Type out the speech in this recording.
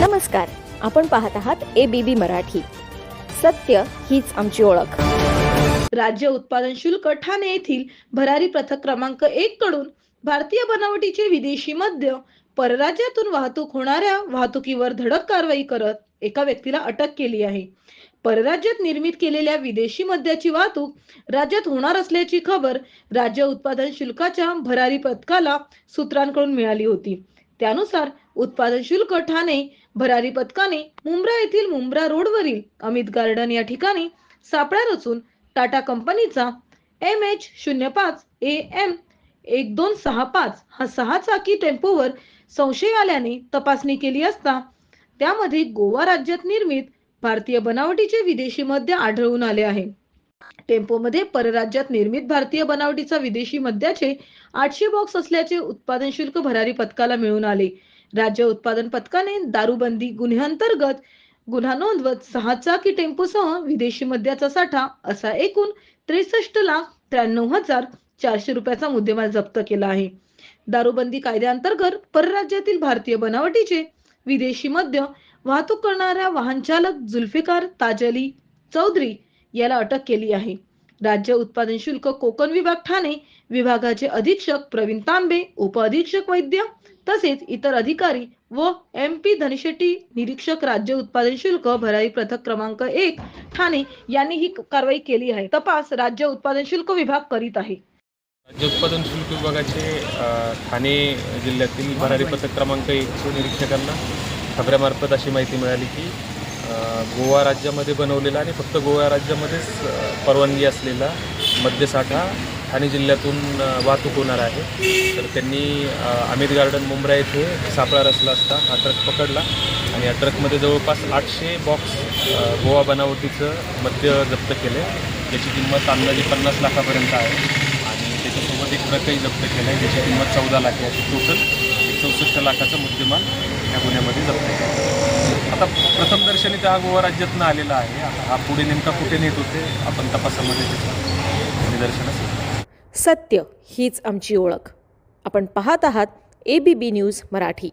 नमस्कार आपण पाहत आहात ए बी बी मराठी. सत्य हीच आमची ओळख. राज्य उत्पादन शुल्क ठाणे येथील भरारी पथक क्रमांक एक कडून भारतीय बनावटीचे विदेशी मद्य परराज्यातून वाहतूक होणाऱ्या वाहतुकीवर धडक कारवाई करत एका व्यक्तीला अटक केली आहे. परराज्यात निर्मित केलेल्या विदेशी मद्याची वाहतूक राज्यात होणार असल्याची खबर राज्य उत्पादन शुल्काच्या भरारी पथकाला सूत्रांकडून मिळाली होती. त्यानुसार उत्पादन शुल्क ठाणे भरारी पथकाने मुंब्रा येथील मुंब्रा रोडवरील अमित गार्डन या ठिकाणी सापळा रचून टाटा कंपनीचा एम एच शून्य पाच ए एम एक दोन सहा पाच हा सहा चाकी टेम्पोवर संशय आल्याने तपासणी केली असता त्यामध्ये गोवा राज्यात निर्मित भारतीय बनावटीचे विदेशी मद्य आढळून आले आहे. टेम्पोमध्ये परराज्यात निर्मित भारतीय बनावटीचा विदेशी मद्याचे आठशे बॉक्स असल्याचे उत्पादन शुल्क भरारी पथकाला मिळून आले. राज्य उत्पादन पथकाने दारूबंदी गुन्ह्यांतर्गत गुन्हा नोंदवत सहा चाकी टेम्पोसह विदेशी मद्याचा साठा असा एकूण त्रेसष्ट लाख त्र्याण्णव हजार चारशे रुपयाचा मुद्देमाल जप्त केला आहे. दारूबंदी कायद्याअंतर्गत परराज्यातील भारतीय बनावटीचे विदेशी मद्य वाहतूक करणाऱ्या वाहन चालक जुल्फिकार ताजली चौधरी याला अटक केली आहे. राज्य उत्पादन शुल्क कोकण विभाग ठाणे विभागाचे अधीक्षक प्रवीण तांबे उप अधीक्षक वैद्य तसेच इतर अधिकारी व एम पी धनशेट्टी निरीक्षक राज्य उत्पादन शुल्क भरारी पथक क्रमांक एक ठाणे यांनी ही कारवाई केली आहे. तपास राज्य उत्पादन शुल्क विभाग करीत आहे. राज्य उत्पादन शुल्क विभागाचे ठाणे जिल्ह्यातील भरारी पथक क्रमांक एकचे निरीक्षकांना खबऱ्यामार्फत अशी माहिती मिळाली की गोवा राज्यामध्ये बनवलेला आणि फक्त गोवा राज्यामध्येच परवानगी असलेला मद्यसाठा ठाणे जिल्ह्यातून वाहतूक होणार आहे. तर त्यांनी अमित गार्डन मुंब्रा येथे सापळा रचला असता हा ट्रक पकडला आणि या ट्रकमध्ये जवळपास आठशे बॉक्स गोवा बनावटीचं मद्य जप्त केले त्याची किंमत अंदाजे पन्नास लाखापर्यंत आहे आणि त्याच्यासोबत एक ट्रकही जप्त केलं आहे ज्याची किंमत चौदा लाख आहे. टोटल एक चौसष्ट लाखाचं मुद्देमाल या गुन्ह्यामध्ये जप्त केला आता प्रथम दर्शनी तर गोवा राज्यातनं आलेला आहे. आता हा पुढे नेमका कुठे नेत होते आपण तपासामध्ये त्याचं निदर्शनास सत्य हीच आमची ओळख. आपण पाहत आहात A B B news Marathi.